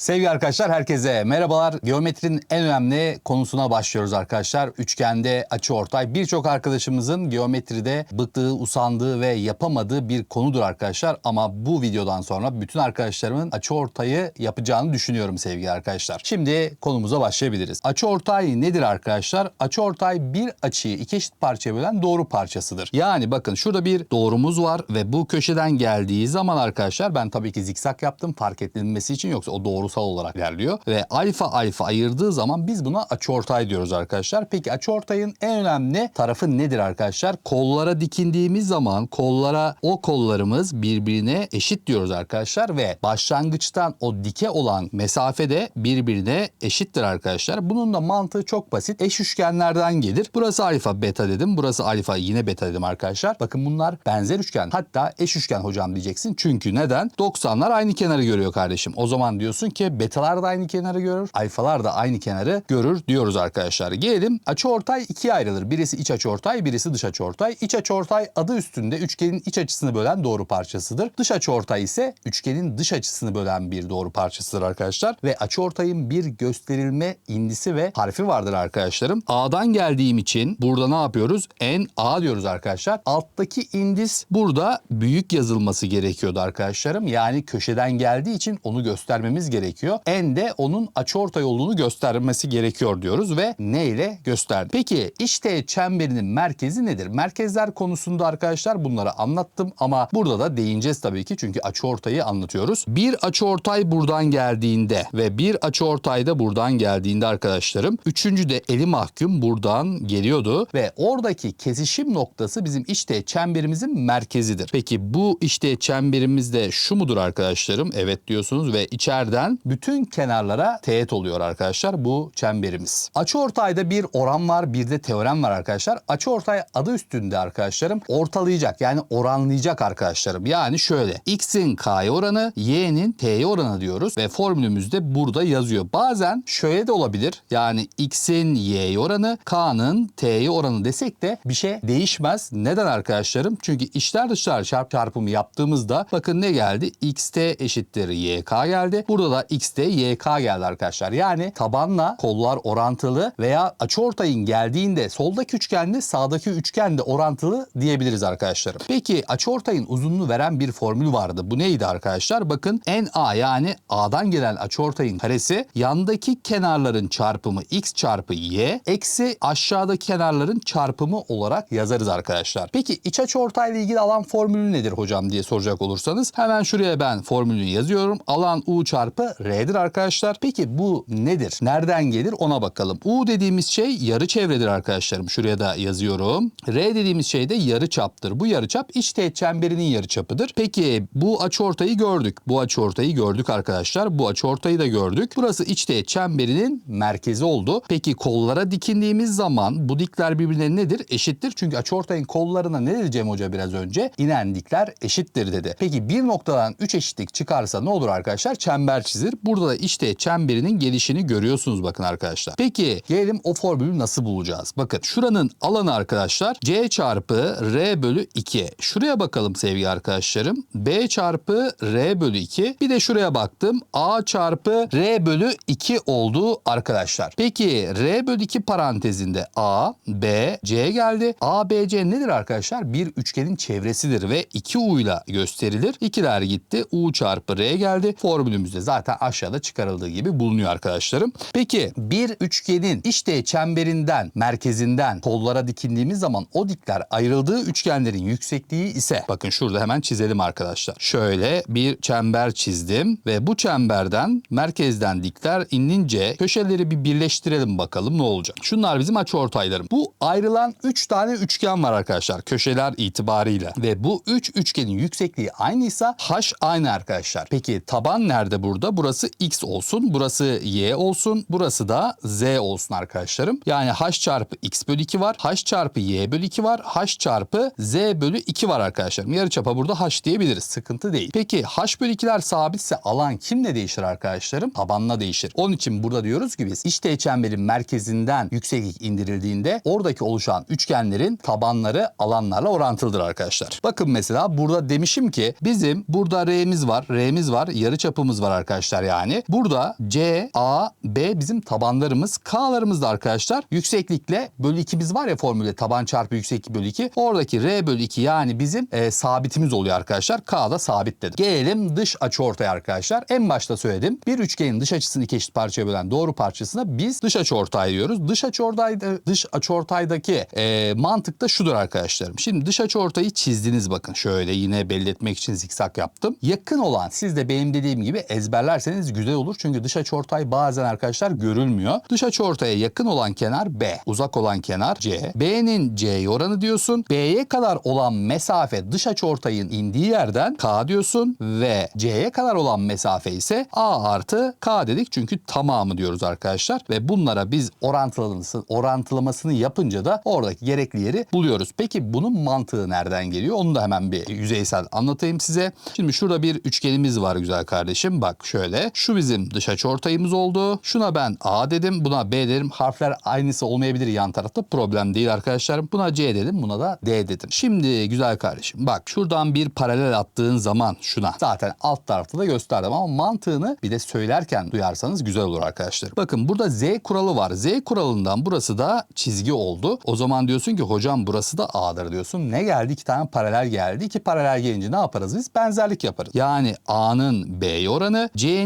Sevgili arkadaşlar herkese merhabalar. Geometrinin en önemli konusuna başlıyoruz arkadaşlar. Üçgende açı ortay birçok arkadaşımızın geometride bıktığı, usandığı ve yapamadığı bir konudur arkadaşlar. Ama bu videodan sonra bütün arkadaşlarımın açı ortayı yapacağını düşünüyorum sevgili arkadaşlar. Şimdi konumuza başlayabiliriz. Açı ortay nedir arkadaşlar? Açı ortay bir açıyı iki eşit parçaya bölen doğru parçasıdır. Yani bakın şurada bir doğrumuz var ve bu köşeden geldiği zaman arkadaşlar ben tabii ki zikzak yaptım fark edilmesi için yoksa o doğrusal olarak ilerliyor. Ve alfa alfa ayırdığı zaman biz buna açıortay diyoruz arkadaşlar. Peki açıortayın en önemli tarafı nedir arkadaşlar? Kollara dikindiğimiz zaman kollara o kollarımız birbirine eşit diyoruz arkadaşlar ve başlangıçtan o dike olan mesafe de birbirine eşittir arkadaşlar. Bunun da mantığı çok basit. Eş üçgenlerden gelir. Burası alfa beta dedim. Burası alfa yine beta dedim arkadaşlar. Bakın bunlar benzer üçgen. Hatta eş üçgen hocam diyeceksin. Çünkü neden? 90'lar aynı kenarı görüyor kardeşim. O zaman diyorsun ki betalar da aynı kenarı görür. Alfalar da aynı kenarı görür diyoruz arkadaşlar. Gelelim açıortay ikiye ayrılır. Birisi iç açıortay, birisi dış açıortay. İç açıortay adı üstünde üçgenin iç açısını bölen doğru parçasıdır. Dış açıortay ise üçgenin dış açısını bölen bir doğru parçasıdır arkadaşlar. Ve açıortayın bir gösterilme indisi ve harfi vardır arkadaşlarım. A'dan geldiğim için burada ne yapıyoruz? En A diyoruz arkadaşlar. Alttaki indis burada büyük yazılması gerekiyordu arkadaşlarım. Yani köşeden geldiği için onu göstermemiz gerekiyor. En de onun açıortay olduğunu göstermesi gerekiyor diyoruz ve ne ile gösterdik. Peki işte çemberinin merkezi nedir? Merkezler konusunda arkadaşlar bunları anlattım ama burada da değineceğiz tabii ki çünkü açıortayı anlatıyoruz. Bir açıortay buradan geldiğinde ve bir açıortay da buradan geldiğinde arkadaşlarım üçüncü de eli mahkum buradan geliyordu ve oradaki kesişim noktası bizim işte çemberimizin merkezidir. Peki bu işte çemberimiz de şu mudur arkadaşlarım? Evet diyorsunuz ve içeriden bütün kenarlara teğet oluyor arkadaşlar bu çemberimiz. Açıortayda bir oran var bir de teorem var arkadaşlar. Açıortay adı üstünde arkadaşlarım ortalayacak yani oranlayacak arkadaşlarım. Yani şöyle x'in k'ya oranı y'nin t'ye oranı diyoruz ve formülümüzde burada yazıyor. Bazen şöyle de olabilir yani x'in y'ye oranı k'nın t'ye oranı desek de bir şey değişmez. Neden arkadaşlarım? Çünkü içler dışlar çarp çarpımı yaptığımızda bakın ne geldi? xt eşittir yk geldi. Burada da xt yk geldi arkadaşlar. Yani tabanla kollar orantılı veya açıortayın geldiğinde soldaki üçgenle sağdaki üçgenle orantılı diyebiliriz arkadaşlarım. Peki açıortayın uzunluğunu veren bir formül vardı. Bu neydi arkadaşlar? Bakın NA yani A'dan gelen açıortayın karesi yandaki kenarların çarpımı x çarpı y eksi aşağıdaki kenarların çarpımı olarak yazarız arkadaşlar. Peki iç açıortayla ilgili alan formülü nedir hocam diye soracak olursanız hemen şuraya ben formülünü yazıyorum. Alan U çarpı R'dir arkadaşlar. Peki bu nedir? Nereden gelir ona bakalım. U dediğimiz şey yarı çevredir arkadaşlarım. Şuraya da yazıyorum. R dediğimiz şey de yarı çaptır. Bu yarı çap iç teğet çemberinin yarı çapıdır. Peki bu açıortayı gördük. Bu açıortayı gördük arkadaşlar. Bu açıortayı da gördük. Burası iç teğet çemberinin merkezi oldu. Peki kollara dikindiğimiz zaman bu dikler birbirine nedir? Eşittir. Çünkü açıortayın kollarına ne dedi Cem Hoca biraz önce? İnen dikler eşittir dedi. Peki bir noktadan 3 eşitlik çıkarsa ne olur arkadaşlar? Çember çizilir. Burada da işte çemberinin gelişini görüyorsunuz bakın arkadaşlar. Peki gelelim o formülü nasıl bulacağız? Bakın şuranın alanı arkadaşlar C çarpı R bölü 2. Şuraya bakalım sevgili arkadaşlarım. B çarpı R bölü 2. Bir de şuraya baktım. A çarpı R bölü 2 oldu arkadaşlar. Peki R bölü 2 parantezinde A, B, C geldi. A, B, C nedir arkadaşlar? Bir üçgenin çevresidir ve 2 U ile gösterilir. İkiler gitti. U çarpı R geldi. Formülümüzde zaten aşağıda çıkarıldığı gibi bulunuyor arkadaşlarım. Peki bir üçgenin işte çemberinden, merkezinden kollara dikindiğimiz zaman o dikler ayrıldığı üçgenlerin yüksekliği ise bakın şurada hemen çizelim arkadaşlar. Şöyle bir çember çizdim ve bu çemberden merkezden dikler inince köşeleri bir birleştirelim bakalım ne olacak. Şunlar bizim açıortaylarım. Bu ayrılan 3 tane üçgen var arkadaşlar köşeler itibarıyla ve bu 3 üç üçgenin yüksekliği aynıysa h aynı arkadaşlar. Peki taban nerede burada? Burası x olsun, burası y olsun, burası da z olsun arkadaşlarım. Yani h çarpı x bölü 2 var, h çarpı y bölü 2 var, h çarpı z bölü 2 var arkadaşlarım. Yarıçapa burada h diyebiliriz. Sıkıntı değil. Peki h bölü 2'ler sabitse alan kimle değişir arkadaşlarım? Tabanla değişir. Onun için burada diyoruz ki biz iç çemberin merkezinden yükseklik indirildiğinde oradaki oluşan üçgenlerin tabanları alanlarla orantılıdır arkadaşlar. Bakın mesela burada demişim ki bizim burada R'miz var, R'miz var, yarı çapımız var arkadaşlar. Arkadaşlar yani. Burada C, A, B bizim tabanlarımız. K'larımız da arkadaşlar yükseklikle bölü 2'miz var ya formülde taban çarpı yükseklik bölü 2. Oradaki R bölü 2 yani bizim e, sabitimiz oluyor arkadaşlar. K da sabit dedim. Gelelim dış açı ortaya arkadaşlar. En başta söyledim. Bir üçgenin dış açısını iki eşit parçaya bölen doğru parçasına biz dış açı ortay diyoruz. Dış açı ortayda dış açı ortaydaki e, mantık da şudur arkadaşlarım. Şimdi dış açı ortayı çizdiniz bakın. Şöyle yine belli etmek için zikzak yaptım. Yakın olan siz de benim dediğim gibi ezberlerseniz güzel olur. Çünkü dış açı ortay bazen arkadaşlar görülmüyor. Dış açı ortaya yakın olan kenar B. Uzak olan kenar C. B'nin C'ye oranı diyorsun. B'ye kadar olan mesafe dış açı ortayın indiği yerden K diyorsun ve C'ye kadar olan mesafe ise A artı K dedik çünkü tamamı diyoruz arkadaşlar ve bunlara biz orantılamasını yapınca da oradaki gerekli yeri buluyoruz. Peki bunun mantığı nereden geliyor? Onu da hemen bir yüzeysel anlatayım size. Şimdi şurada bir üçgenimiz var güzel kardeşim. Bak şöyle. Şu bizim dış açı ortayımız oldu. Şuna ben A dedim. Buna B dedim. Harfler aynısı olmayabilir yan tarafta. Problem değil arkadaşlarım. Buna C dedim. Buna da D dedim. Şimdi güzel kardeşim. Bak şuradan bir paralel attığın zaman şuna. Zaten alt tarafta da gösterdim ama mantığını bir de söylerken duyarsanız güzel olur arkadaşlar. Bakın burada Z kuralı var. Z kuralından burası da çizgi oldu. O zaman diyorsun ki hocam burası da A'dır diyorsun. Ne geldi? İki tane paralel geldi. İki paralel gelince ne yaparız biz? Benzerlik yaparız. Yani A'nın B'ye oranı, C'nin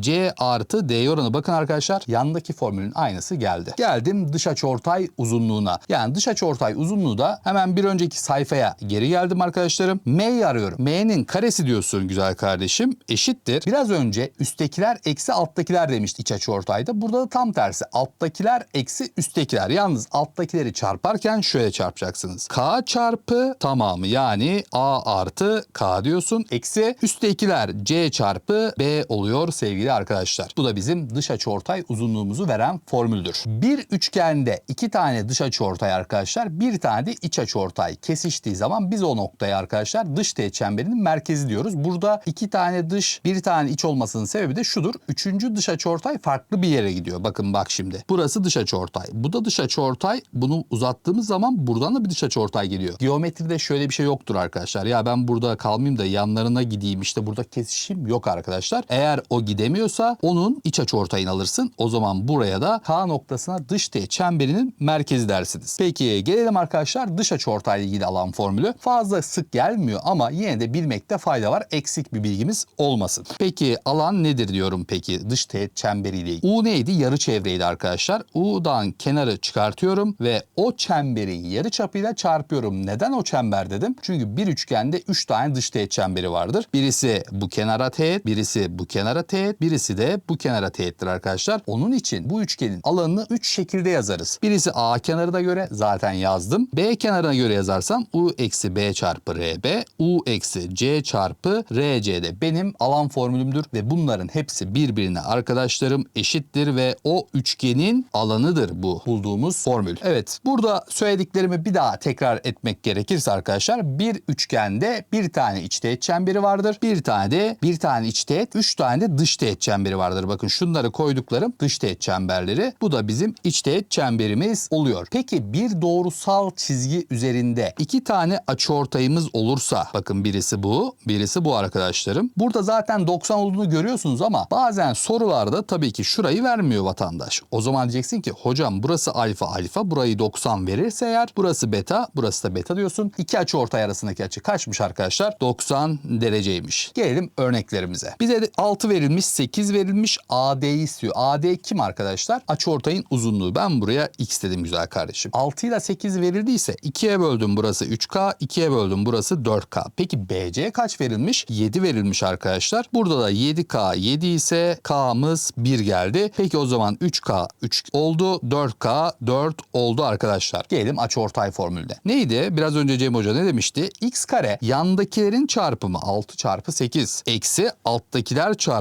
C artı D'ye oranı. Bakın arkadaşlar yandaki formülün aynısı geldi. Geldim dış açıortay uzunluğuna. Yani dış açıortay uzunluğu da hemen bir önceki sayfaya geri geldim arkadaşlarım. M'yi arıyorum. M'nin karesi diyorsun güzel kardeşim. Eşittir. Biraz önce üsttekiler eksi alttakiler demişti iç açıortayda. Burada da tam tersi. Alttakiler eksi üsttekiler. Yalnız alttakileri çarparken şöyle çarpacaksınız. K çarpı tamamı yani A artı K diyorsun. Eksi üsttekiler C çarpı B oluyor sevgili arkadaşlar. Bu da bizim dış açıortay uzunluğumuzu veren formüldür. Bir üçgende iki tane dış açıortay arkadaşlar bir tane de iç açıortay kesiştiği zaman biz o noktaya arkadaşlar dış teğet çemberinin merkezi diyoruz. Burada iki tane dış bir tane iç olmasının sebebi de şudur. Üçüncü dış açıortay farklı bir yere gidiyor. Bakın bak şimdi. Burası dış açıortay. Bu da dış açıortay. Bunu uzattığımız zaman buradan da bir dış açıortay geliyor. Geometride şöyle bir şey yoktur arkadaşlar. Ya ben burada kalmayayım da yanlarına gideyim işte burada kesişim yok arkadaşlar. Eğer o gidemiyorsa onun iç açıortayını alırsın. O zaman buraya da K noktasına dış teğet çemberinin merkezi dersiniz. Peki gelelim arkadaşlar dış açıortayla ilgili alan formülü. Fazla sık gelmiyor ama yine de bilmekte fayda var. Eksik bir bilgimiz olmasın. Peki alan nedir diyorum peki dış teğet çemberiyle ilgili. U neydi? Yarı çevreydi arkadaşlar. U'dan kenarı çıkartıyorum ve o çemberin yarı çapıyla çarpıyorum. Neden o çember dedim? Çünkü bir üçgende 3 tane dış teğet çemberi vardır. Birisi bu kenara teğet, birisi bu kenara teğet, birisi de bu kenara teğettir arkadaşlar. Onun için bu üçgenin alanını 3 şekilde yazarız. Birisi A kenarına göre zaten yazdım. B kenarına göre yazarsam U eksi B çarpı RB, U eksi C çarpı RC de benim alan formülümdür ve bunların hepsi birbirine arkadaşlarım eşittir ve o üçgenin alanıdır bu bulduğumuz formül. Evet burada söylediklerimi bir daha tekrar etmek gerekirse arkadaşlar bir üçgende bir tane iç teğet çemberi vardır. Bir tane de bir tane iç teğet, üç tane de dış teğet çemberi vardır. Bakın şunları koyduklarım dış teğet çemberleri. Bu da bizim iç teğet çemberimiz oluyor. Peki bir doğrusal çizgi üzerinde iki tane açıortayımız olursa bakın birisi bu, birisi bu arkadaşlarım. Burada zaten 90 olduğunu görüyorsunuz ama bazen sorularda tabii ki şurayı vermiyor vatandaş. O zaman diyeceksin ki hocam burası alfa alfa burayı 90 verirse eğer burası beta burası da beta diyorsun. İki açı ortay arasındaki açı kaçmış arkadaşlar? 90 dereceymiş. Gelelim örneklerimize. Bize de 6 verilmiş 8 verilmiş AD'yi istiyor. AD kim arkadaşlar? Açı ortayın uzunluğu. Ben buraya x dedim güzel kardeşim. 6 ile 8 verildiyse 2'ye böldüm burası 3K 2'ye böldüm burası 4K. Peki BC kaç verilmiş? 7 verilmiş arkadaşlar. Burada da 7K 7 ise K'mız 1 geldi. Peki o zaman 3K 3 oldu. 4K 4 oldu arkadaşlar. Gelelim açıortay formülüne. Neydi? Biraz önce Cem Hoca ne demişti? X kare yandakilerin çarpımı 6 çarpı 8 eksi alttakiler çarpımı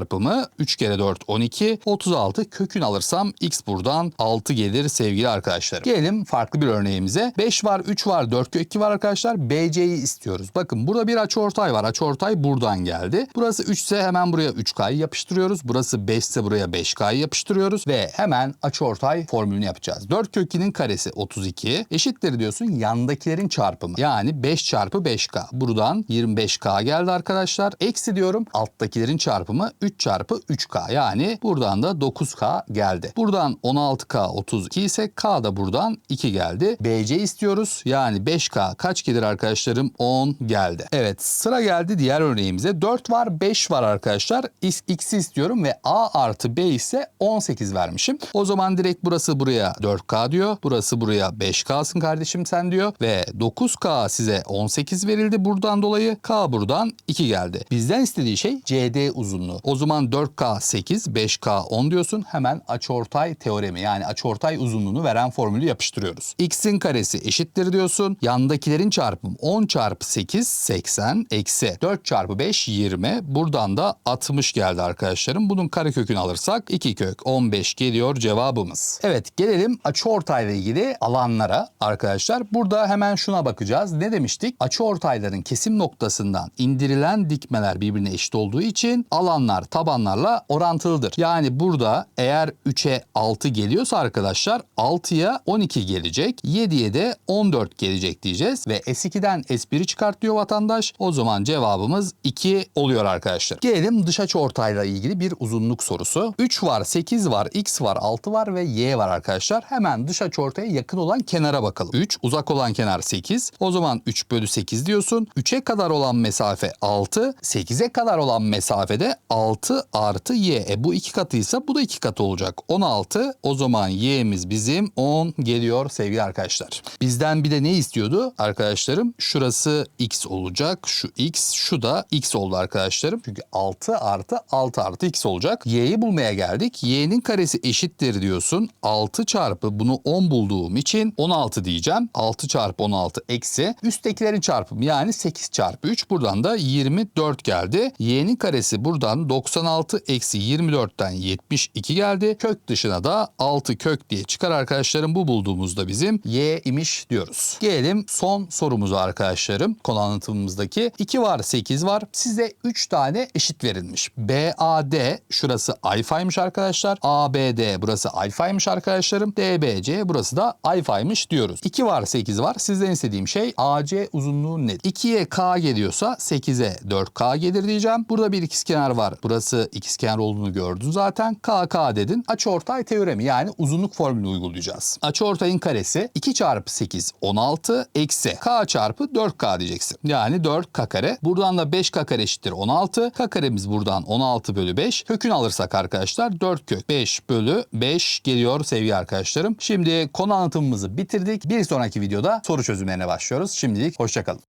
3 kere 4 12 36 kökün alırsam X buradan 6 gelir sevgili arkadaşlarım. Gelelim farklı bir örneğimize. 5 var 3 var 4 kök 2 var arkadaşlar. BC'yi istiyoruz. Bakın burada bir açıortay var. Açıortay buradan geldi. Burası 3 ise hemen buraya 3K'yı yapıştırıyoruz. Burası 5 ise buraya 5K'yı yapıştırıyoruz ve hemen açıortay formülünü yapacağız. 4 kök 2'nin karesi 32 eşittir diyorsun yandakilerin çarpımı. Yani 5 çarpı 5K. Buradan 25K geldi arkadaşlar. Eksi diyorum alttakilerin çarpımı 3 çarpı 3K yani buradan da 9K geldi. Buradan 16K 32 ise K da buradan 2 geldi. BC istiyoruz. Yani 5K kaç gelir arkadaşlarım? 10 geldi. Evet sıra geldi diğer örneğimize. 4 var 5 var arkadaşlar. X, istiyorum ve A artı B ise 18 vermişim. O zaman direkt burası buraya 4K diyor. Burası buraya 5K'sın kardeşim sen diyor. Ve 9K size 18 verildi buradan dolayı. K buradan 2 geldi. Bizden istediği şey CD uzunluğu. O zaman 4K 8, 5K 10 diyorsun. Hemen açıortay teoremi yani açıortay uzunluğunu veren formülü yapıştırıyoruz. X'in karesi eşittir diyorsun. Yandakilerin çarpımı 10 çarpı 8 80 eksi 4 çarpı 5 20. Buradan da 60 geldi arkadaşlarım. Bunun karekökünü alırsak 2 kök 15 geliyor cevabımız. Evet gelelim açıortayla ilgili alanlara arkadaşlar. Burada hemen şuna bakacağız. Ne demiştik? Açıortayların kesim noktasından indirilen dikmeler birbirine eşit olduğu için alanlar tabanlarla orantılıdır. Yani burada eğer 3'e 6 geliyorsa arkadaşlar 6'ya 12 gelecek. 7'ye de 14 gelecek diyeceğiz. Ve S2'den S1'i çıkartıyor vatandaş. O zaman cevabımız 2 oluyor arkadaşlar. Gelelim dış açıortayla ilgili bir uzunluk sorusu. 3 var, 8 var, X var, 6 var ve Y var arkadaşlar. Hemen dış açıortaya yakın olan kenara bakalım. 3, uzak olan kenar 8. O zaman 3 bölü 8 diyorsun. 3'e kadar olan mesafe 6. 8'e kadar olan mesafede 6 artı Y. E bu iki katıysa bu da iki katı olacak. 16. O zaman Y'miz bizim 10 geliyor sevgili arkadaşlar. Bizden bir de ne istiyordu arkadaşlarım? Şurası X olacak. Şu X, şu da X oldu arkadaşlarım. Çünkü 6 artı 6 artı X olacak. Y'yi bulmaya geldik. Y'nin karesi eşittir diyorsun. 6 çarpı bunu 10 bulduğum için 16 diyeceğim. 6 çarpı 16 eksi. Üsttekilerin çarpımı yani 8 çarpı 3. Buradan da 24 geldi. Y'nin karesi buradan 96 eksi 24'ten 72 geldi. Kök dışına da 6 kök diye çıkar arkadaşlarım. Bu bulduğumuzda bizim Y imiş diyoruz. Gelelim son sorumuza arkadaşlarım. Konu anlatımımızdaki 2 var 8 var. Size 3 tane eşit verilmiş. BAD şurası alfaymış arkadaşlar. ABD burası alfaymış arkadaşlarım. DBC burası da alfaymış diyoruz. 2 var 8 var. Sizden istediğim şey AC uzunluğu nedir? 2'ye K geliyorsa 8'e 4K gelir diyeceğim. Burada bir ikizkenar var. Burası ikizkenar olduğunu gördün zaten. KK dedin. Açıortay teoremi yani uzunluk formülünü uygulayacağız. Açıortayın karesi 2 çarpı 8 16 eksi K çarpı 4K diyeceksin. Yani 4K kare. Buradan da 5K kare eşittir 16. K karemiz buradan 16 bölü 5. Kökünü alırsak arkadaşlar 4 kök 5 bölü 5 geliyor sevgili arkadaşlarım. Şimdi konu anlatımımızı bitirdik. Bir sonraki videoda soru çözümlerine başlıyoruz. Şimdilik hoşçakalın.